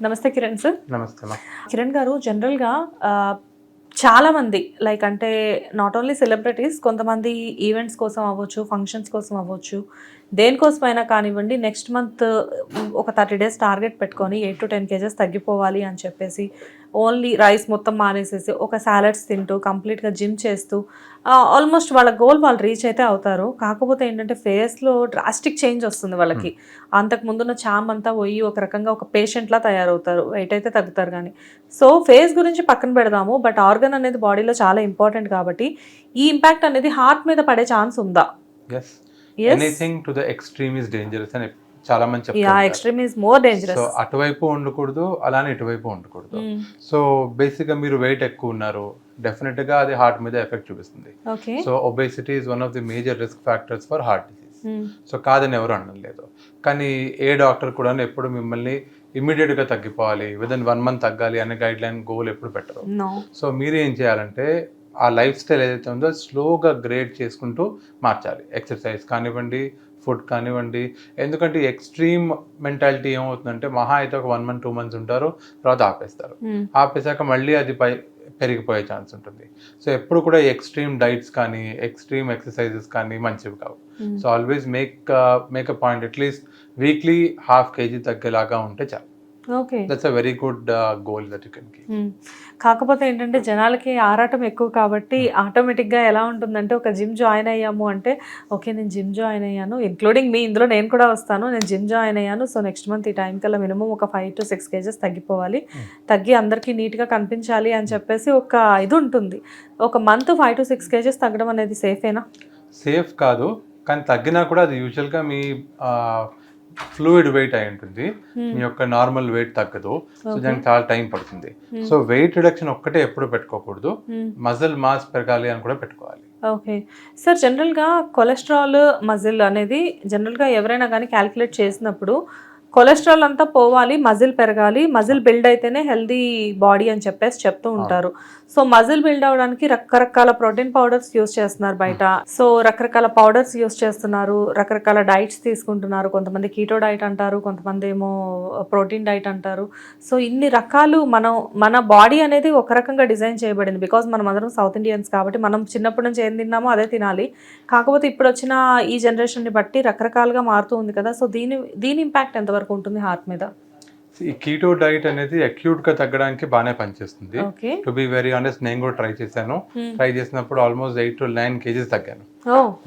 నమస్తే కిరణ్ సార్. నమస్తే కిరణ్ గారు జనరల్గా ఆ, చాలా మంది లైక్ అంటే నాట్ ఓన్లీ సెలబ్రిటీస్ కొంతమంది ఈవెంట్స్ కోసం అవ్వచ్చు ఫంక్షన్స్ కోసం అవ్వచ్చు దేనికోసమైనా కానివ్వండి నెక్స్ట్ మంత్ ఒక థర్టీ డేస్ టార్గెట్ పెట్టుకొని ఎయిట్ టు టెన్ కేజెస్ తగ్గిపోవాలి అని చెప్పేసి ఓన్లీ రైస్ మొత్తం మానేసేసి ఒక సాలడ్స్ తింటూ కంప్లీట్గా జిమ్ చేస్తూ ఆల్మోస్ట్ వాళ్ళ గోల్ వాళ్ళు రీచ్ అయితే అవుతారు. కాకపోతే ఏంటంటే ఫేస్లో డ్రాస్టిక్ చేంజ్ వస్తుంది వాళ్ళకి. అంతకు ముందున్న చామ్ అంతా పోయి ఒక రకంగా ఒక పేషెంట్లా తయారవుతారు. వెయిట్ అయితే తగ్గుతారు కానీ. సో ఫేస్ గురించి పక్కన పెడదాము. బట్ ఆర్గన్ అనేది బాడీలో చాలా ఇంపార్టెంట్ కాబట్టి ఈ ఇంపాక్ట్ అనేది హార్ట్ మీద పడే ఛాన్స్ ఉందా. Anything to the extreme is dangerous అని చాలా మంది ఎక్స్ట్రీమ్ మోర్ సో అటువైపు ఉండకూడదు అలానే ఇటువైపు ఉండకూడదు. సో బేసిక్గా మీరు వెయిట్ ఎక్కువ ఉన్నారు డెఫినెట్గా అది హార్ట్ మీద ఎఫెక్ట్ చూపిస్తుంది. So obesity is one of the major risk factors for heart disease so కాదని ఎవరు అనలేదు కానీ ఏ డాక్టర్ కూడా ఎప్పుడు మిమ్మల్ని ఇమ్మీడియట్గా తగ్గిపోవాలి విదిన్ వన్ మంత్ తగ్గాలి అనే గైడ్ లైన్ గోల్ ఎప్పుడు పెట్టరు. సో మీరు ఏం చేయాలంటే ఆ లైఫ్ స్టైల్ ఏదైతే ఉందో స్లోగా గ్రేడ్ చేసుకుంటూ మార్చాలి. ఎక్సర్సైజ్ కానివ్వండి ఫుడ్ కానివ్వండి. ఎందుకంటే ఎక్స్ట్రీమ్ మెంటాలిటీ ఏమవుతుందంటే మహా అయితే ఒక వన్ మంత్ టూ మంత్స్ ఉంటారు తర్వాత ఆపేస్తారు. ఆపేసాక మళ్ళీ అది పై పెరిగిపోయే ఛాన్స్ ఉంటుంది. సో ఎప్పుడు కూడా ఎక్స్ట్రీమ్ డైట్స్ కానీ ఎక్స్ట్రీమ్ ఎక్సర్సైజెస్ కానీ మంచివి కావు. So always make make a point at least weekly half kg తగ్గేలాగా ఉంటే చాలు. That's a very good goal that you can keep కాకపోతే ఏంటంటే జనాలకి ఆరాటం ఎక్కువ కాబట్టి ఆటోమేటిక్గా ఎలా ఉంటుందంటే ఒక జిమ్ జాయిన్ అయ్యాము అంటే ఓకే నేను జిమ్ జాయిన్ అయ్యాను ఇంక్లూడింగ్ మీ ఇందులో నేను కూడా వస్తాను నేను జిమ్ జాయిన్ అయ్యాను సో నెక్స్ట్ మంత్ ఈ టైం కల్లా మినిమం ఒక ఫైవ్ టు సిక్స్ కేజెస్ తగ్గిపోవాలి. తగ్గి అందరికీ నీట్గా కనిపించాలి అని చెప్పేసి ఒక ఇది ఉంటుంది. ఒక month five to six kgs తగ్గడం అనేది సేఫేనా? సేఫ్ కాదు కానీ తగ్గినా కూడా అది యూజువల్గా మీ ఫ్లూయిడ్ వెయిట్ అయి ఉంటుంది. మీ యొక్క నార్మల్ వెయిట్ తగ్గదు. సో దానికి చాలా టైం పడుతుంది. సో వెయిట్ రిడక్షన్ ఒక్కటే ఎప్పుడు పెట్టుకోకూడదు. మజిల్ మాస్ పెరగాలి అని కూడా పెట్టుకోవాలి. ఓకే సార్ జనరల్గా కొలెస్ట్రాల్ మజిల్ అనేది జనరల్గా ఎవరైనా కానీ క్యాలిక్యులేట్ చేసినప్పుడు కొలెస్ట్రాల్ అంతా పోవాలి మజిల్ పెరగాలి మజిల్ బిల్డ్ అయితేనే హెల్దీ బాడీ అని చెప్పేసి చెప్తూ ఉంటారు. సో మజిల్ బిల్డ్ అవడానికి రకరకాల ప్రోటీన్ పౌడర్స్ యూస్ చేస్తున్నారు బయట. సో రకరకాల పౌడర్స్ యూస్ చేస్తున్నారు రకరకాల డైట్స్ తీసుకుంటున్నారు. కొంతమంది కీటో డైట్ అంటారు కొంతమంది ఏమో ప్రోటీన్ డైట్ అంటారు. సో ఇన్ని రకాలు మనం మన బాడీ అనేది ఒక రకంగా డిజైన్ చేయబడింది. బికాజ్ మనం అందరం సౌత్ ఇండియన్స్ కాబట్టి మనం చిన్నప్పటి నుంచి ఏం తిన్నామో అదే తినాలి. కాకపోతే ఇప్పుడు వచ్చిన ఈ జనరేషన్ని బట్టి రకరకాలుగా మారుతూ ఉంది కదా. సో దీని దీని ఇంపాక్ట్ ఎంతవరకు ఉంటుంది హార్ట్ మీద. ఈ కీటో డైట్ అనేది acute గా తగ్గడానికి బాగానే పనిచేస్తుంది. టు బి వెరీ ఆనెస్ట్ నేను కూడా ట్రై చేశాను. ట్రై చేసినప్పుడు almost eight to nine kgs తగ్గాను.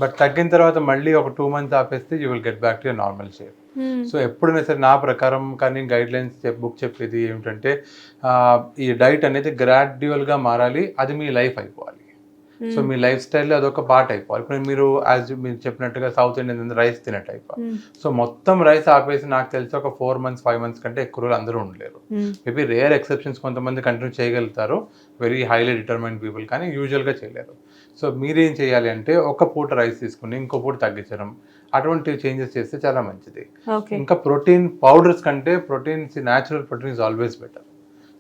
But తగ్గిన తర్వాత మళ్ళీ ఒక టూ మంత్స్ ఆపేస్తే you will get back to normal shape so ఎప్పుడైనా సరే నా ప్రకారం కానీ గైడ్ లైన్స్ బుక్ చెప్పేది ఏమిటంటే ఈ డైట్ అనేది gradual గా మారాలి అది మీ లైఫ్ అయిపోవాలి. సో మీ లైఫ్ స్టైల్లో అదొక పార్ట్ అయిపోవాలి ఇప్పుడు మీరు యాజ్ మీరు చెప్పినట్టుగా సౌత్ ఇండియన్ రైస్ తినట్టు అయిపోవాలి సో మొత్తం రైస్ ఆపేసి నాకు తెలిసి ఒక ఫోర్ మంత్స్ ఫైవ్ మంత్స్ కంటే ఎక్కువ రోజులు అందరూ ఉండలేరు. మేబీ రేర్ ఎక్సెప్షన్స్ కొంతమంది కంటిన్యూ చేయగలుగుతారు. వెరీ హైలీ డిటర్మైన్ పీపుల్ కానీ యూజువల్గా చేయలేరు. సో మీరేం చేయాలి అంటే ఒక పూట రైస్ తీసుకుని ఇంకో పూట తగ్గించడం. అటువంటి చేంజెస్ చేస్తే చాలా మంచిది. ఇంకా ప్రోటీన్ పౌడర్స్ కంటే proteins natural protein is always better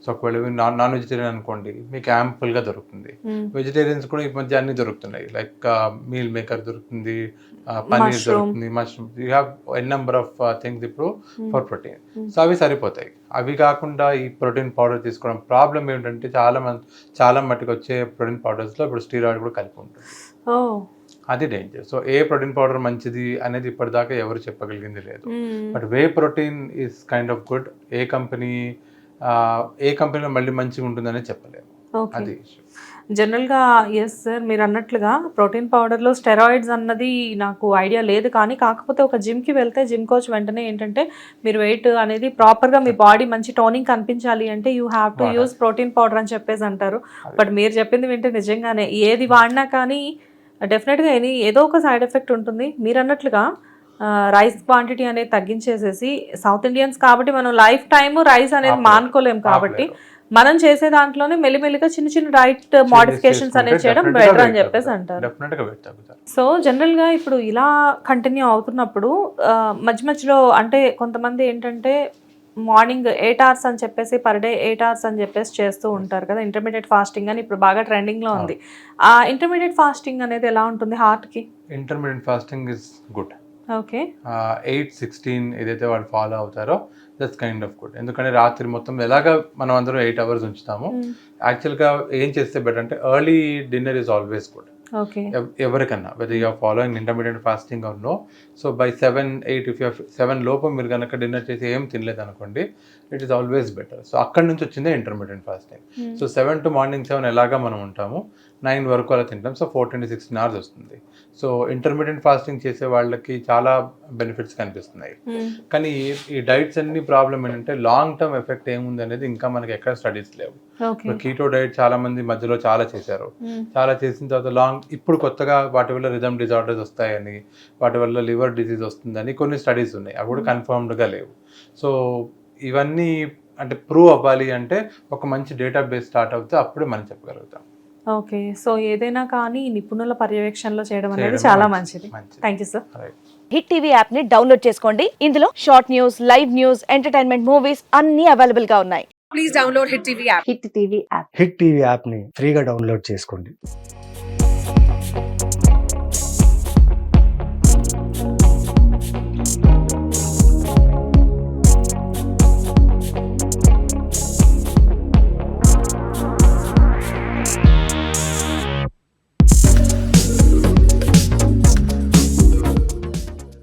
so ఒకవేళ నాన్ నాన్ వెజిటేరియన్ అనుకోండి మీకు యాంపుల్గా దొరుకుతుంది. వెజిటేరియన్స్ కూడా ఈ మధ్య అన్ని దొరుకుతున్నాయి. లైక్ మీల్ మేకర్ దొరుకుతుంది పనీర్ Mushroom. దొరుకుతుంది mushroom you have n number of things ఇప్పుడు ఫర్ ప్రోటీన్ సో అవి సరిపోతాయి. అవి కాకుండా ఈ ప్రోటీన్ పౌడర్ తీసుకోవడం ప్రాబ్లం ఏంటంటే చాలా మంది చాలా మట్టుకు వచ్చే ప్రోటీన్ పౌడర్స్లో ఇప్పుడు స్టీరాయిడ్ కూడా కలిపి ఉంటుంది. ఓ అది డేంజర్ సో ఏ ప్రోటీన్ పౌడర్ మంచిది అనేది ఇప్పటిదాకా ఎవరు చెప్పగలిగింది లేదు. But whey protein is kind of good A company ఏ కంపెనీలో మళ్ళీ మంచిగా ఉంటుందనే చెప్పలేము. ఓకే. అది. జనరల్గా ఎస్ సార్ మీరు అన్నట్లుగా ప్రోటీన్ పౌడర్లో స్టెరాయిడ్స్ అన్నది నాకు ఐడియా లేదు కానీ కాకపోతే ఒక జిమ్కి వెళ్తే జిమ్ కోచ్ వెంటనే ఏంటంటే మీరు వెయిట్ అనేది ప్రాపర్గా మీ బాడీ మంచి టోనింగ్ కనిపించాలి అంటే you have to use protein powder అని చెప్పేసి అంటారు. బట్ మీరు చెప్పింది వింటే నిజంగానే ఏది వాడినా కానీ డెఫినెట్గా ఎనీ ఏదో ఒక సైడ్ ఎఫెక్ట్ ఉంటుంది. మీరు అన్నట్లుగా రైస్ క్వాంటిటీ అనేది తగ్గించేసేసి సౌత్ ఇండియన్స్ కాబట్టి మనం లైఫ్ టైమ్ రైస్ అనేది. మానుకోలేం కాబట్టి. మనం చేసే దాంట్లోనే మెల్లిమెల్లిగా చిన్న చిన్న డైట్ మోడిఫికేషన్స్ అనేది చేయడం గా బెటర్ అని చెప్పేసి. అంటారు గా సో జనరల్గా ఇప్పుడు ఇలా కంటిన్యూ అవుతున్నప్పుడు మధ్య మధ్యలో అంటే కొంతమంది ఏంటంటే మార్నింగ్ ఎయిట్ అవర్స్ అని చెప్పేసి పర్ డే ఎయిట్ అవర్స్ అని చెప్పేసి చేస్తూ ఉంటారు కదా ఇంటర్మీడియట్ ఫాస్టింగ్ అని ఇప్పుడు బాగా ట్రెండింగ్లో ఉంది ఆ ఇంటర్మీడియట్ ఫాస్టింగ్ అనేది ఎలా ఉంటుంది హార్ట్కి intermediate fasting is good eight sixteen ఏదైతే వాళ్ళు ఫాలో అవుతారో దట్స్ కైండ్ ఆఫ్ గుడ్ ఎందుకంటే రాత్రి మొత్తం ఎలాగ మనం అందరం ఎయిట్ అవర్స్ ఉంచుతాము యాక్చువల్గా ఏం చేస్తే బెటర్ అంటే early dinner is always good okay. ఎవరికన్నా whether you're following intermediate fasting or no so by seven eight if you seven లోపు మీరు కనుక డిన్నర్ చేసి ఏం తినలేదు అనుకోండి it is always better so అక్కడ నుంచి వచ్చిందే intermediate fasting so seven to morning seven ఎలాగా మనం ఉంటాము నైన్ వరకు అలా తింటాం. So fourteen to sixteen hours వస్తుంది. సో ఇంటర్మీడియట్ ఫాస్టింగ్ చేసే వాళ్ళకి చాలా బెనిఫిట్స్ కనిపిస్తున్నాయి. కానీ ఈ- డైట్స్ అన్ని ప్రాబ్లం ఏంటంటే లాంగ్ టర్మ్ ఎఫెక్ట్ ఏముంది అనేది ఇంకా మనకి ఎక్కడ స్టడీస్ లేవు. కీటో డైట్ చాలా మంది మధ్యలో చాలా చేశారు. చాలా చేసిన తర్వాత లాంగ్ ఇప్పుడు కొత్తగా వాటి వల్ల రిథమ్ డిజార్డర్స్ వస్తాయని వాటి వల్ల లివర్ డిసీజ్ వస్తుందని కొన్ని స్టడీస్ ఉన్నాయి. అవి కూడా కన్ఫర్మ్డ్గా లేవు. సో ఇవన్నీ అంటే ప్రూవ్ అవ్వాలి అంటే ఒక మంచి డేటా బేస్ స్టార్ట్ అవుతే అప్పుడే మనం చెప్పగలుగుతాం. ఓకే. సో ఏదైనా కానీ నిపుణుల పర్యవేక్షణలో చేయడం అనేది చాలా మంచిది. Thank you sir right Hit TV యాప్ని డౌన్లోడ్ చేసుకోండి. ఇందులో short news live news entertainment movies అన్ని అవైలబుల్గా ఉన్నాయి. Please download Hit TV app. Hit TV app. Hit TV యాప్ని ఫ్రీగా డౌన్లోడ్ చేసుకోండి.